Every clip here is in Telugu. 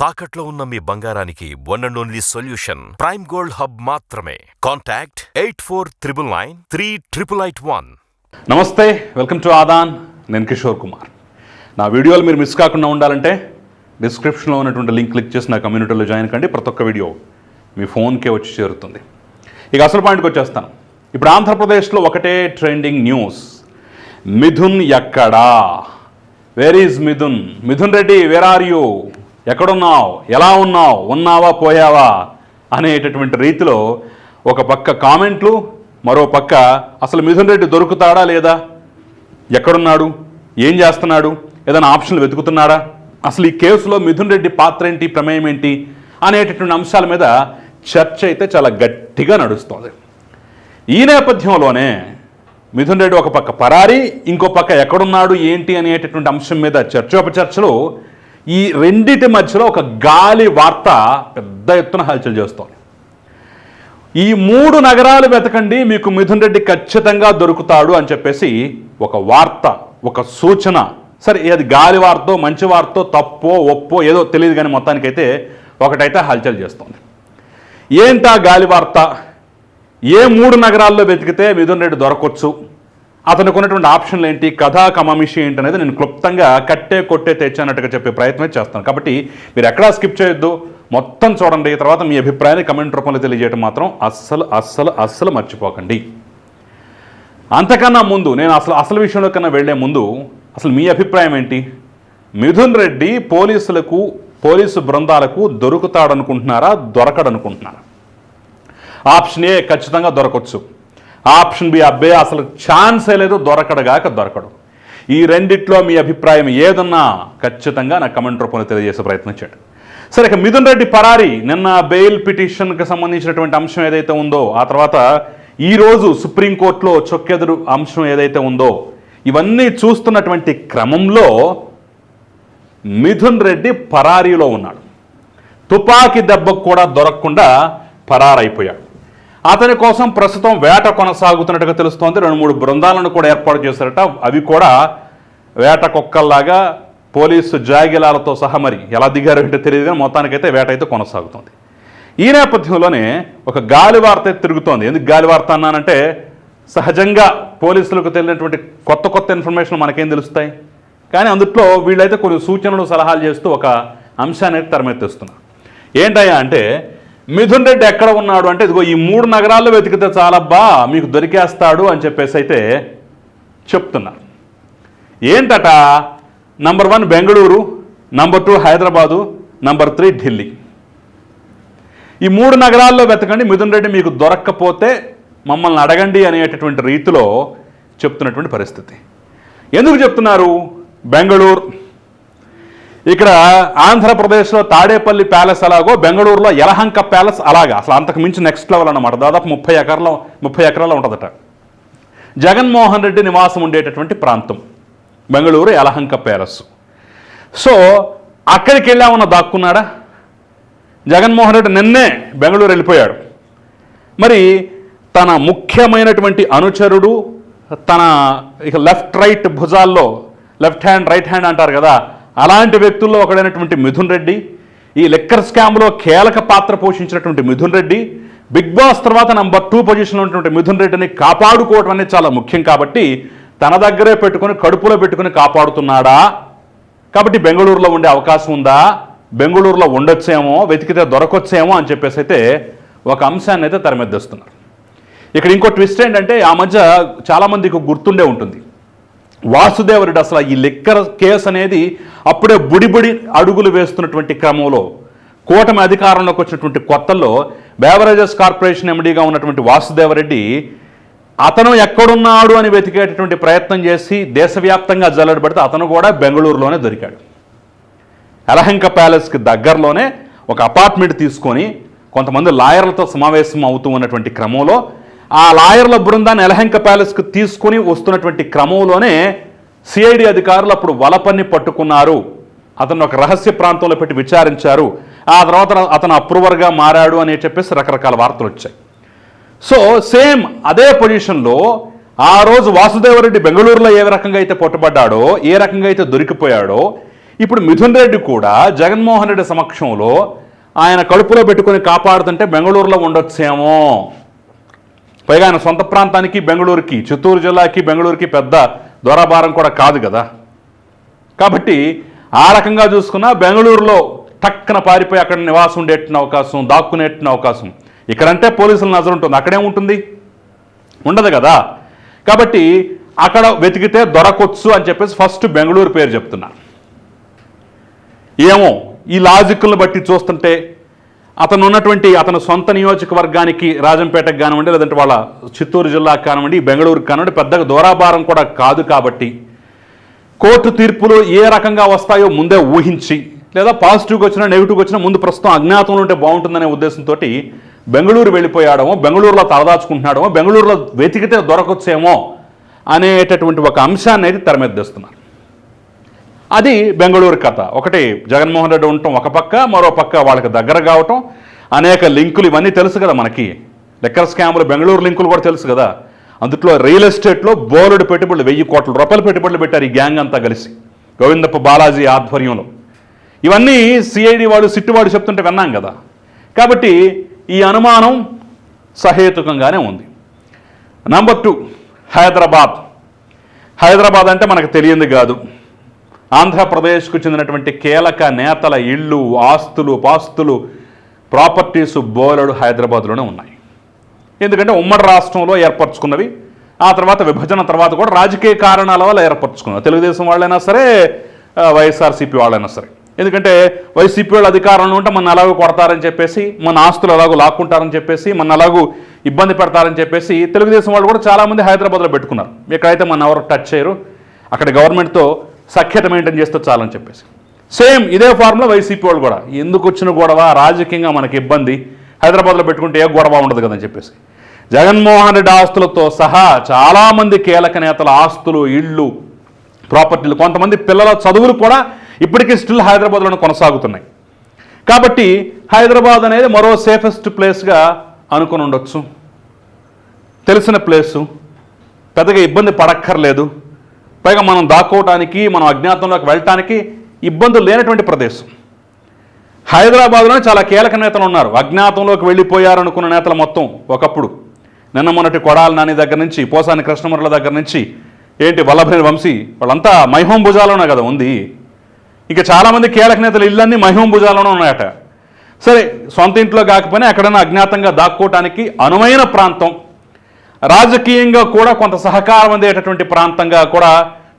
తాకట్లో ఉన్న మీ బంగారానికి one and only solution Prime Gold Hub మాత్రమే. Contact eight four triple nine three triple eight one నమస్తే వెల్కమ్ టు ఆదాన్ నేను కిషోర్ కుమార్. నా వీడియోలు మీరు మిస్ కాకుండా ఉండాలంటే డిస్క్రిప్షన్లో ఉన్నటువంటి లింక్ క్లిక్ చేసి నా కమ్యూనిటీలో జాయిన్ కండి. ప్రతి ఒక్క వీడియో మీ ఫోన్కే వచ్చి చేరుతుంది. ఇక అసలు పాయింట్కి వచ్చేస్తాను. ఇప్పుడు ఆంధ్రప్రదేశ్లో ఒకటే ట్రెండింగ్ న్యూస్ మిథున్ ఎక్కడా? Where is Mithun Mithun Reddy where are you ఎక్కడున్నావు? ఎలా ఉన్నావు? ఉన్నావా? పోయావా? అనేటటువంటి రీతిలో ఒక పక్క కామెంట్లు మరో పక్క అసలు మిథున్ రెడ్డి దొరుకుతాడా లేదా? ఎక్కడున్నాడు? ఏం చేస్తున్నాడు? ఏదైనా ఆప్షన్లు వెతుకుతున్నాడా? అసలు ఈ కేసులో మిథున్ రెడ్డి పాత్ర ఏంటి? ప్రమేయం ఏంటి? అనేటటువంటి అంశాల మీద చర్చ అయితే చాలా గట్టిగా నడుస్తుంది. ఈ నేపథ్యంలోనే మిథున్ రెడ్డి ఒక పక్క పరారి ఇంకో పక్క ఎక్కడున్నాడు ఏంటి అనేటటువంటి అంశం మీద చర్చోపచర్చలు ఈ రెండిటి మధ్యలో ఒక గాలి వార్త పెద్ద ఎత్తున హల్చల్ చేస్తోంది. ఈ మూడు నగరాలు వెతకండి మీకు మిథున్ రెడ్డి ఖచ్చితంగా దొరుకుతాడు అని చెప్పేసి ఒక వార్త ఒక సూచన. సరే అది గాలి వార్తో మంచి వార్తో తప్పో ఒప్పో ఏదో తెలియదు కానీ మొత్తానికైతే ఒకటైతే హల్చల్ చేస్తోంది. ఏంటా గాలి వార్త? ఏ మూడు నగరాల్లో వెతికితే మిథున్ రెడ్డి దొరకొచ్చు? అతనికి ఉన్నటువంటి ఆప్షన్లు ఏంటి? కథా కమామిషి ఏంటి అనేది నేను క్లుప్తంగా కట్టే కొట్టే తెచ్చానట్టుగా చెప్పే ప్రయత్నం చేస్తాను. కాబట్టి మీరు ఎక్కడా స్కిప్ చేయొద్దు. మొత్తం చూడండి. తర్వాత మీ అభిప్రాయాన్ని కమెంట్ రూపంలో తెలియజేయడం మాత్రం అస్సలు అస్సలు అస్సలు మర్చిపోకండి. అంతకన్నా ముందు నేను అసలు అసలు విషయంలో కన్నా వెళ్ళే ముందు అసలు మీ అభిప్రాయం ఏంటి? మిథున్ రెడ్డి పోలీసులకు పోలీసు బృందాలకు దొరుకుతాడనుకుంటున్నారా? దొరకడనుకుంటున్నారా? ఆప్షన్ ఏ ఖచ్చితంగా దొరకవచ్చు ఆప్షన్ బి అబ్బే అసలు ఛాన్సే లేదు దొరకడగాక దొరకడు. ఈ రెండిట్లో మీ అభిప్రాయం ఏదన్నా ఖచ్చితంగా నా కమెంట్ రూపంలో తెలియజేసే ప్రయత్నం చేయండి. సరే ఇక మిథున్ రెడ్డి పరారి. నిన్న బెయిల్ పిటిషన్కి సంబంధించినటువంటి అంశం ఏదైతే ఉందో ఆ తర్వాత ఈరోజు సుప్రీంకోర్టులో చొక్కెదురు అంశం ఏదైతే ఉందో ఇవన్నీ చూస్తున్నటువంటి క్రమంలో మిథున్ రెడ్డి పరారీలో ఉన్నాడు. తుపాకీ దెబ్బకు కూడా దొరకకుండా పరారైపోయాడు. అతని కోసం ప్రస్తుతం వేట కొనసాగుతున్నట్టుగా తెలుస్తోంది. రెండు మూడు బృందాలను కూడా ఏర్పాటు చేశారట. అవి కూడా వేట కుక్కల్లాగా పోలీసు జాగిలాలతో సహా మరి ఎలా దిగారంటే తెలియదు కానీ మొత్తానికైతే వేట అయితే కొనసాగుతుంది. ఈ నేపథ్యంలోనే ఒక గాలి వార్త అయితే తిరుగుతోంది. ఎందుకు గాలి వార్త అన్నానంటే సహజంగా పోలీసులకు తెలియనటువంటి కొత్త కొత్త ఇన్ఫర్మేషన్ మనకేం తెలుస్తాయి? కానీ అందుట్లో వీళ్ళైతే కొన్ని సూచనలు సలహాలు చేస్తూ ఒక అంశాన్ని అయితే తెరమెత్తిస్తున్నారు. ఏంటయ్యా అంటే మిథున్ రెడ్డి ఎక్కడ ఉన్నాడు అంటే ఇదిగో ఈ మూడు నగరాల్లో వెతికితే చాలబ్బా మీకు దొరికేస్తాడు అని చెప్పేసి అయితే చెప్తున్నారు ఏంటట? Number one Bengaluru number two Hyderabad number three Delhi. ఈ మూడు నగరాల్లో వెతకండి మిథున్ రెడ్డి మీకు దొరక్కపోతే మమ్మల్ని అడగండి అనేటటువంటి రీతిలో చెప్తున్నటువంటి పరిస్థితి. ఎందుకు చెప్తున్నారు? బెంగళూరు ఇక్కడ ఆంధ్రప్రదేశ్లో తాడేపల్లి ప్యాలెస్ అలాగో బెంగళూరులో యలహంక ప్యాలెస్ అలాగా. అసలు అంతకు మించి నెక్స్ట్ లెవెల్ అనమాట దాదాపు ముప్పై ఎకరాల ముప్పై ఎకరాల్లో ఉంటుందట. జగన్మోహన్ రెడ్డి నివాసం ఉండేటటువంటి ప్రాంతం. బెంగళూరు యలహంక ప్యాలెస్. సో అక్కడికి వెళ్ళామన్న దాక్కున్నాడా? జగన్మోహన్ రెడ్డి నిన్నే బెంగళూరు వెళ్ళిపోయాడు. మరి తన ముఖ్యమైనటువంటి అనుచరుడు తన ఇక లెఫ్ట్ రైట్ భుజాల్లో లెఫ్ట్ హ్యాండ్ రైట్ హ్యాండ్ అంటారు కదా అలాంటి వ్యక్తుల్లో ఒకడైనటువంటి మిథున్ రెడ్డి ఈ లెక్కర్ స్కామ్లో కీలక పాత్ర పోషించినటువంటి మిథున్ రెడ్డి బిగ్ బాస్ తర్వాత నంబర్ టూ పొజిషన్లో ఉన్నటువంటి మిథున్ రెడ్డిని కాపాడుకోవడం అనేది చాలా ముఖ్యం కాబట్టి తన దగ్గరే పెట్టుకొని కడుపులో పెట్టుకుని కాపాడుతున్నాడా? కాబట్టి బెంగళూరులో ఉండే అవకాశం ఉందా? బెంగళూరులో ఉండొచ్చేమో వెతికితే దొరకొచ్చేమో అని చెప్పేసి అయితే ఒక అంశాన్ని అయితే తెరమెద్దిస్తున్నారు. ఇక్కడ ఇంకో ట్విస్ట్ ఏంటంటే ఆ మధ్య చాలామందికి గుర్తుండే ఉంటుంది. వాసుదేవరెడ్డి అసలు ఈ లిక్కర్ కేసు అనేది అప్పుడే బుడిబుడి అడుగులు వేస్తున్నటువంటి క్రమంలో కూటమి అధికారంలోకి వచ్చినటువంటి కొత్తల్లో బేవరేజెస్ కార్పొరేషన్ ఎండీగా ఉన్నటువంటి వాసుదేవరెడ్డి అతను ఎక్కడున్నాడు అని వెతికేటటువంటి ప్రయత్నం చేసి దేశవ్యాప్తంగా జల్లడబడితే అతను కూడా బెంగళూరులోనే దొరికాడు. ఎలహంక ప్యాలెస్కి దగ్గరలోనే ఒక అపార్ట్మెంట్ తీసుకొని కొంతమంది లాయర్లతో సమావేశం అవుతూ ఉన్నటువంటి క్రమంలో ఆ లాయర్ల బృందాన్ని యలహంక ప్యాలెస్కి తీసుకొని వస్తున్నటువంటి క్రమంలోనే సిఐడి అధికారులు అప్పుడు వలపన్ని పట్టుకున్నారు. అతను ఒక రహస్య ప్రాంతంలో పెట్టి విచారించారు. ఆ తర్వాత అతను అప్రూవర్గా మారాడు అని చెప్పేసి రకరకాల వార్తలు వచ్చాయి. సో సేమ్ అదే పొజిషన్లో ఆ రోజు వాసుదేవరెడ్డి బెంగళూరులో ఏ రకంగా అయితే పొట్టబడ్డాడో ఏ రకంగా అయితే దొరికిపోయాడో ఇప్పుడు మిథున్ రెడ్డి కూడా జగన్మోహన్ రెడ్డి సమక్షంలో ఆయన కడుపులో పెట్టుకొని కాపాడుతుంటే బెంగళూరులో ఉండొచ్చేమో. పైగా ఆయన సొంత ప్రాంతానికి బెంగళూరుకి చిత్తూరు జిల్లాకి బెంగళూరుకి పెద్ద దొరబారం కూడా కాదు కదా. కాబట్టి ఆ రకంగా చూసుకున్నా బెంగళూరులో టక్కన పారిపోయి అక్కడ నివాసం ఉండేట్టిన అవకాశం దాక్కునేట్టిన అవకాశం. ఇక్కడంటే పోలీసుల నజరు ఉంటుంది అక్కడే ఉంటుంది? ఉండదు కదా. కాబట్టి అక్కడ వెతికితే దొరకొచ్చు అని చెప్పేసి ఫస్ట్ బెంగళూరు పేరు చెప్తున్నా ఏమో ఈ లాజిక్లను బట్టి చూస్తుంటే అతను ఉన్నటువంటి అతను సొంత నియోజకవర్గానికి రాజంపేటకు కానివ్వండి లేదంటే వాళ్ళ చిత్తూరు జిల్లాకు కానివ్వండి బెంగళూరుకు కానివ్వండి పెద్దగా దూరాభారం కూడా కాదు కాబట్టి కోర్టు తీర్పులు ఏ రకంగా వస్తాయో ముందే ఊహించి లేదా పాజిటివ్గా వచ్చినా నెగిటివ్గా వచ్చినా ముందు ప్రస్తుతం అజ్ఞాతంలో ఉంటే బాగుంటుందనే ఉద్దేశంతో బెంగళూరు వెళ్ళిపోయాడమో బెంగళూరులో తలదాచుకుంటున్నాడమో బెంగళూరులో వెతికితే దొరకొచ్చేమో అనేటటువంటి ఒక అంశాన్ని అయితే తెరమెద్దేస్తున్నారు అది బెంగళూరు కథ. ఒకటి జగన్మోహన్ రెడ్డి ఉండటం ఒక పక్క మరో పక్క వాళ్ళకి దగ్గర కావటం అనేక లింకులు ఇవన్నీ తెలుసు కదా మనకి. లెక్కర్ స్కామ్లు బెంగళూరు లింకులు కూడా తెలుసు కదా. అందుట్లో రియల్ ఎస్టేట్లో బోలెడు పెట్టుబడులు వెయ్యి కోట్ల రూపాయలు పెట్టుబడులు పెట్టారు ఈ గ్యాంగ్ అంతా కలిసి. గోవిందప్ప బాలాజీ ఆధ్వర్యంలో. ఇవన్నీ సిఐడి వాడు సిట్టువాడు చెప్తుంటే విన్నాం కదా. కాబట్టి ఈ అనుమానం సహేతుకంగానే ఉంది. Number two Hyderabad. హైదరాబాద్ అంటే మనకు తెలియంది కాదు. ఆంధ్రప్రదేశ్కు చెందినటువంటి కీలక నేతల ఇళ్ళు ఆస్తులు పాస్తులు ప్రాపర్టీస్ బోలెడు హైదరాబాద్లోనే ఉన్నాయి. ఎందుకంటే ఉమ్మడి రాష్ట్రంలో ఏర్పరచుకున్నవి ఆ తర్వాత విభజన తర్వాత కూడా రాజకీయ కారణాల వల్ల ఏర్పరచుకున్నారు తెలుగుదేశం వాళ్ళైనా సరే వైఎస్ఆర్సీపీ వాళ్ళైనా సరే. ఎందుకంటే వైసీపీ వాళ్ళు అధికారంలో ఉంటే మన అలాగూ కొడతారని చెప్పేసి మన ఆస్తులు ఎలాగో లాక్కుంటారని చెప్పేసి మన అలాగూ ఇబ్బంది పెడతారని చెప్పేసి తెలుగుదేశం వాళ్ళు కూడా చాలామంది హైదరాబాద్లో పెట్టుకున్నారు. ఎక్కడైతే మన ఎవరు టచ్ చేయరు అక్కడ గవర్నమెంట్తో సఖ్యత మెయింటైన్ చేస్తే చాలని చెప్పేసి. సేమ్ ఇదే ఫార్ములా వైసీపీ వాళ్ళు కూడా. ఎందుకు వచ్చిన గొడవ? రాజకీయంగా మనకి ఇబ్బంది. హైదరాబాద్లో పెట్టుకుంటే ఏ గొడవ ఉండదు కదని చెప్పేసి. జగన్మోహన్ రెడ్డి ఆస్తులతో సహా చాలామంది కీలక నేతల ఆస్తులు ఇళ్ళు ప్రాపర్టీలు కొంతమంది పిల్లల చదువులు కూడా ఇప్పటికీ స్టిల్ హైదరాబాద్లోనే కొనసాగుతున్నాయి. కాబట్టి హైదరాబాద్ అనేది మరో సేఫెస్ట్ ప్లేస్గా అనుకుని ఉండొచ్చు. తెలిసిన ప్లేసు పెద్దగా ఇబ్బంది పడక్కర్లేదు. పైగా మనం దాక్కోవటానికి మనం అజ్ఞాతంలోకి వెళ్ళటానికి ఇబ్బందులు లేనటువంటి ప్రదేశం. హైదరాబాద్లోనే చాలా కీలక నేతలు ఉన్నారు. అజ్ఞాతంలోకి వెళ్ళిపోయారు అనుకున్న నేతలు మొత్తం ఒకప్పుడు. నిన్న మొన్నటి కొడాల నాని దగ్గర నుంచి పోసాని కృష్ణమురళ దగ్గర నుంచి ఏంటి వల్లభనేని వంశీ వాళ్ళంతా మైహోం భుజాలోనే కదా ఉంది. ఇక చాలామంది కీలక నేతలు ఇళ్ళన్నీ మహిమం భుజాలోనే ఉన్నాయట. సరే సొంత ఇంట్లో కాకపోయినా ఎక్కడైనా అజ్ఞాతంగా దాక్కోవటానికి అనువైన ప్రాంతం రాజకీయంగా కూడా కొంత సహకారం అందేటటువంటి ప్రాంతంగా కూడా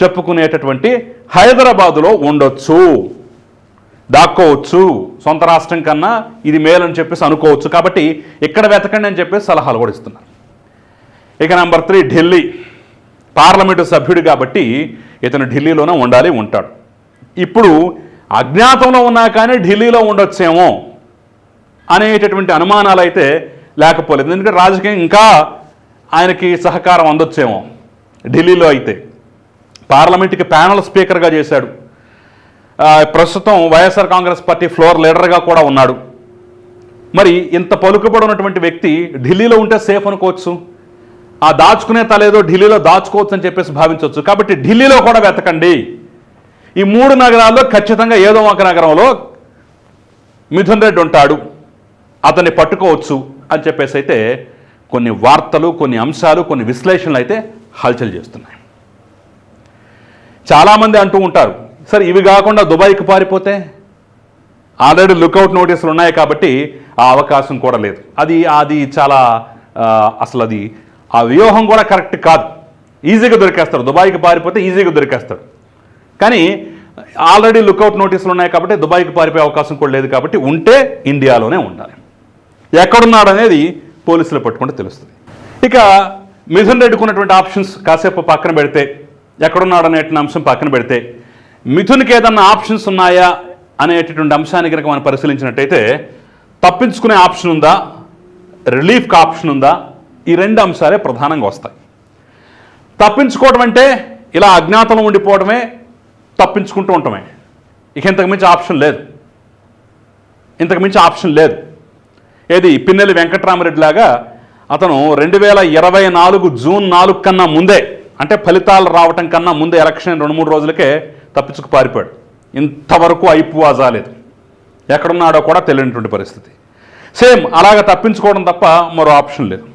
చెప్పుకునేటటువంటి హైదరాబాదులో ఉండొచ్చు దాక్కోవచ్చు సొంత రాష్ట్రం కన్నా ఇది మేలని చెప్పేసి అనుకోవచ్చు. కాబట్టి ఇక్కడ వెతకండి అని చెప్పేసి సలహాలు కూడా ఇస్తున్నారు. ఇక నెంబర్ త్రీ ఢిల్లీ. పార్లమెంటు సభ్యుడు కాబట్టి ఇతను ఢిల్లీలోనే ఉండాలి ఉంటాడు. ఇప్పుడు అజ్ఞాతంలో ఉన్నా కానీ ఢిల్లీలో ఉండొచ్చేమో అనేటటువంటి అనుమానాలు అయితే లేకపోలేదు. ఎందుకంటే రాజకీయం ఇంకా ఆయనకి సహకారం అందొచ్చేమో ఢిల్లీలో అయితే. పార్లమెంట్కి ప్యానల్ స్పీకర్గా చేశాడు. ప్రస్తుతం వైఎస్ఆర్ కాంగ్రెస్ పార్టీ ఫ్లోర్ లీడర్గా కూడా ఉన్నాడు. మరి ఇంత పలుకుబడి ఉన్నటువంటి వ్యక్తి ఢిల్లీలో ఉంటే సేఫ్ అనుకోవచ్చు. ఆ దాచుకునే తలేదో ఢిల్లీలో దాచుకోవచ్చు అని చెప్పేసి భావించవచ్చు. కాబట్టి ఢిల్లీలో కూడా వెతకండి. ఈ మూడు నగరాల్లో ఖచ్చితంగా ఏదో ఒక నగరంలో మిథున్ రెడ్డి ఉంటాడు. అతన్ని పట్టుకోవచ్చు అని చెప్పేసి అయితే కొన్ని వార్తలు కొన్ని అంశాలు కొన్ని విశ్లేషణలు అయితే హల్చల్ చేస్తున్నాయి. చాలామంది అంటూ ఉంటారు సరే ఇవి కాకుండా దుబాయ్కి పారిపోతే? ఆల్రెడీ లుకౌట్ నోటీసులు ఉన్నాయి కాబట్టి ఆ అవకాశం కూడా లేదు. అది అది చాలా అసలు అది ఆ వ్యూహం కూడా కరెక్ట్ కాదు. ఈజీగా దొరికేస్తారు. దుబాయ్కి పారిపోతే ఈజీగా దొరికేస్తారు. కానీ ఆల్రెడీ లుకౌట్ నోటీసులు ఉన్నాయి కాబట్టి దుబాయ్కి పారిపోయే అవకాశం కూడా లేదు కాబట్టి ఉంటే ఇండియాలోనే ఉండాలి. ఎక్కడున్నాడు అనేది పోలీసులు పట్టుకుంటే తెలుస్తుంది. ఇక మిథున్ రెడ్డికి ఉన్నటువంటి ఆప్షన్స్ కాసేపు పక్కన పెడితే ఎక్కడున్నాడు అనేటువంటి అంశం పక్కన పెడితే మిథున్కి ఏదన్నా ఆప్షన్స్ ఉన్నాయా అనేటటువంటి అంశాన్ని కనుక మనం పరిశీలించినట్టయితే తప్పించుకునే ఆప్షన్ ఉందా రిలీఫ్కి ఆప్షన్ ఉందా ఈ రెండు అంశాలే ప్రధానంగా వస్తాయి. తప్పించుకోవడం అంటే ఇలా అజ్ఞాతంలో ఉండిపోవడమే తప్పించుకుంటూ ఉండటమే. ఇక ఇంతకు మించి ఆప్షన్ లేదు. ఇంతకు మించి ఆప్షన్ లేదు. ఏది? పిన్నెల్లి వెంకట్రామరెడ్డి లాగా అతను రెండు వేల ఇరవై నాలుగు జూన్ నాలుగు కన్నా ముందే అంటే ఫలితాలు రావటం కన్నా ముందు ఎలక్షన్ రెండు మూడు రోజులకే తప్పించుకు పారిపోయాడు. ఇంతవరకు అయిపు అజాలేదు ఎక్కడున్నాడో కూడా తెలియనటువంటి పరిస్థితి. సేమ్ అలాగ తప్పించుకోవడం తప్ప మరో ఆప్షన్ లేదు.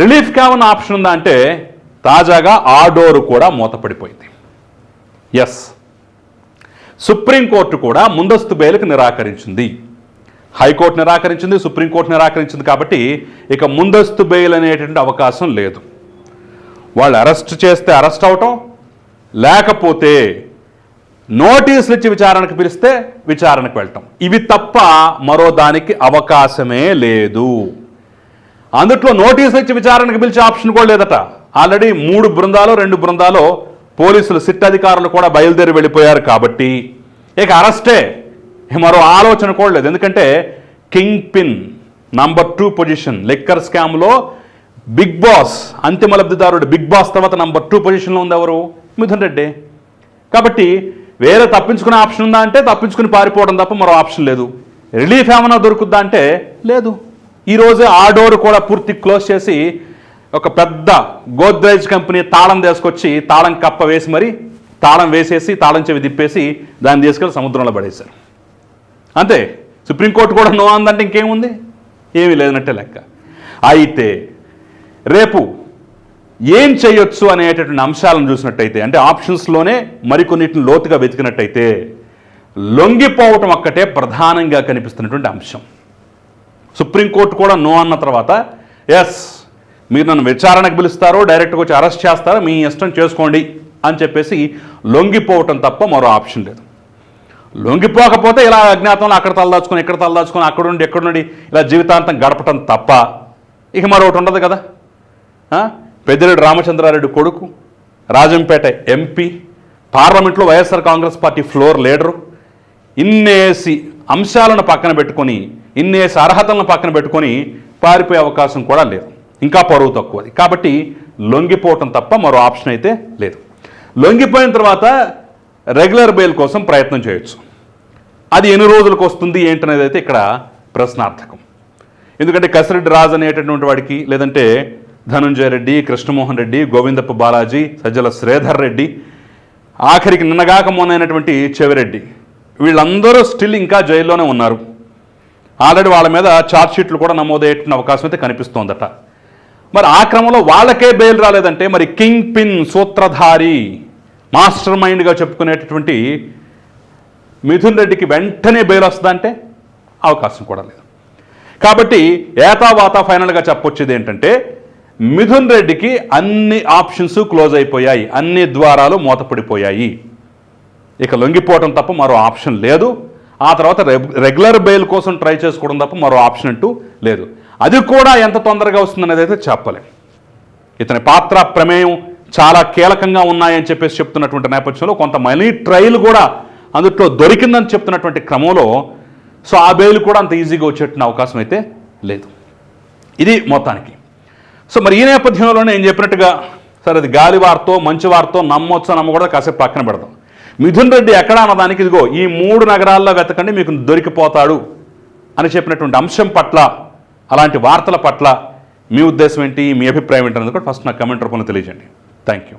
రిలీఫ్ ఏమన్నా ఆప్షన్ ఉందా అంటే తాజాగా ఆ డోరు కూడా మూతపడిపోయింది. ఎస్ సుప్రీంకోర్టు కూడా ముందస్తు బెయిల్కి నిరాకరించింది. హైకోర్టు నిరాకరించింది సుప్రీంకోర్టు నిరాకరించింది కాబట్టి ఇక ముందస్తు బెయిల్ అనేటువంటి అవకాశం లేదు. వాళ్ళు అరెస్ట్ చేస్తే అరెస్ట్ అవటం లేకపోతే నోటీసులు ఇచ్చి విచారణకు పిలిస్తే విచారణకు వెళ్ళటం. ఇవి తప్ప మరో దానికి అవకాశమే లేదు. అందుట్లో నోటీసులు ఇచ్చి విచారణకు పిలిచే ఆప్షన్ కూడా లేదట. ఆల్రెడీ మూడు బృందాలు రెండు బృందాలు పోలీసులు సిట్ అధికారులు కూడా బయలుదేరి వెళ్ళిపోయారు కాబట్టి ఇక అరెస్టే. మరో ఆలోచన కూడా లేదు. ఎందుకంటే kingpin number two position liquor స్కామ్లో బిగ్ బాస్ అంతిమ లబ్ధిదారుడు బిగ్ బాస్ తర్వాత నంబర్ టూ పొజిషన్లో ఉంది ఎవరు? మిథున్ రెడ్డి. కాబట్టి వేరే తప్పించుకునే ఆప్షన్ ఉందా అంటే తప్పించుకుని పారిపోవడం తప్ప మరో ఆప్షన్ లేదు. రిలీఫ్ ఏమైనా దొరుకుద్దా అంటే లేదు. ఈరోజు ఆ డోర్ కూడా పూర్తి క్లోజ్ చేసి ఒక పెద్ద గోద్రేజ్ కంపెనీ తాళం తీసుకొచ్చి తాళం కప్ప వేసి మరి తాళం వేసేసి తాళం చెవి తిప్పేసి దాన్ని తీసుకెళ్ళి సముద్రంలో పడేశారు. అంతే. సుప్రీంకోర్టు కూడా నో అందంటే ఇంకేముంది? ఏమీ లేదన్నట్టే లెక్క. అయితే రేపు ఏం చేయొచ్చు అనేటటువంటి అంశాలను చూసినట్టయితే అంటే ఆప్షన్స్లోనే మరికొన్నిటిని లోతుగా వెతికినట్టయితే లొంగిపోవటం ఒక్కటే ప్రధానంగా కనిపిస్తున్నటువంటి అంశం. సుప్రీంకోర్టు కూడా నో అన్న తర్వాత ఎస్ మీరు నన్ను విచారణకు పిలుస్తారో డైరెక్ట్గా వచ్చి అరెస్ట్ చేస్తారో మీ ఇష్టం చేసుకోండి అని చెప్పేసి లొంగిపోవటం తప్ప మరో ఆప్షన్ లేదు. లొంగిపోకపోతే ఇలా అజ్ఞాతంలో అక్కడ తలదాచుకొని ఇక్కడ తలదాచుకొని అక్కడ నుండి ఎక్కడ నుండి ఇలా జీవితాంతం గడపటం తప్ప ఇక మరొకటి ఉండదు కదా. పెద్దిరెడ్డి రామచంద్రారెడ్డి కొడుకు రాజంపేట ఎంపీ పార్లమెంట్లో YSR Congress party floor leader ఇన్నేసి అంశాలను పక్కన పెట్టుకొని ఇన్నేసి అర్హతలను పక్కన పెట్టుకొని పారిపోయే అవకాశం కూడా లేదు. ఇంకా పరువు తక్కువది కాబట్టి లొంగిపోవటం తప్ప మరో ఆప్షన్ అయితే లేదు. లొంగిపోయిన తర్వాత రెగ్యులర్ బెయిల్ కోసం ప్రయత్నం చేయొచ్చు. అది ఎన్ని రోజులకు వస్తుంది ఏంటనేది అయితే ఇక్కడ ప్రశ్నార్థకం. ఎందుకంటే కసిరెడ్డి రాజు అనేటటువంటి వాడికి లేదంటే ధనుంజయ రెడ్డి కృష్ణమోహన్ రెడ్డి గోవిందప్ప బాలాజీ సజ్జల శ్రీధర్ రెడ్డి ఆఖరికి నిన్నగాక మొన్నైనటువంటి చెవిరెడ్డి. వీళ్ళందరూ స్టిల్ ఇంకా జైల్లోనే ఉన్నారు. ఆల్రెడీ వాళ్ళ మీద షీట్లు కూడా నమోదయ్యేటువంటి అవకాశం అయితే కనిపిస్తోందట. మరి ఆ క్రమంలో వాళ్ళకే బెయిల్ రాలేదంటే మరి కింగ్ పిన్ సూత్రధారి మాస్టర్ మైండ్గా చెప్పుకునేటటువంటి మిథున్ రెడ్డికి వెంటనే బెయిల్ వస్తుందంటే అవకాశం కూడా లేదు. కాబట్టి ఏతావాత ఫైనల్గా చెప్పొచ్చేది ఏంటంటే మిథున్ రెడ్డికి అన్ని ఆప్షన్స్ క్లోజ్ అయిపోయాయి. అన్ని ద్వారాలు మూతపడిపోయాయి. ఇక లొంగిపోవటం తప్ప మరో ఆప్షన్ లేదు. ఆ తర్వాత రెగ్యులర్ బెయిల్ కోసం ట్రై చేసుకోవడం తప్ప మరో ఆప్షన్ అంటూ లేదు. అది కూడా ఎంత తొందరగా వస్తుందనేది అయితే చెప్పలేం. ఇతని పాత్ర ప్రమేయం చాలా కీలకంగా ఉన్నాయని చెప్పేసి చెప్తున్నటువంటి నేపథ్యంలో కొంత మనీ ట్రయల్ కూడా అందుట్లో దొరికిందని చెప్తున్నటువంటి క్రమంలో సో ఆ బెయిల్ కూడా అంత ఈజీగా వచ్చేటువంటి అవకాశం అయితే లేదు. ఇది మొత్తానికి. సో మరి ఈ నేపథ్యంలోనే నేను చెప్పినట్టుగా సరే అది గాలి వార్తో మంచి వార్తో నమ్మొచ్చో నమ్మకూడదు? కాసేపు పక్కన పెడదాం. మిథున్ రెడ్డి ఎక్కడ అన్నదానికి ఇదిగో ఈ మూడు నగరాల్లో వెతకండి మీకు దొరికిపోతాడు అని చెప్పినటువంటి అంశం పట్ల అలాంటి వార్తల పట్ల మీ ఉద్దేశం ఏంటి మీ అభిప్రాయం ఏంటి అనేది కూడా ఫస్ట్ నాకు కమెంట్ రూపంలో తెలియజేయండి. Thank you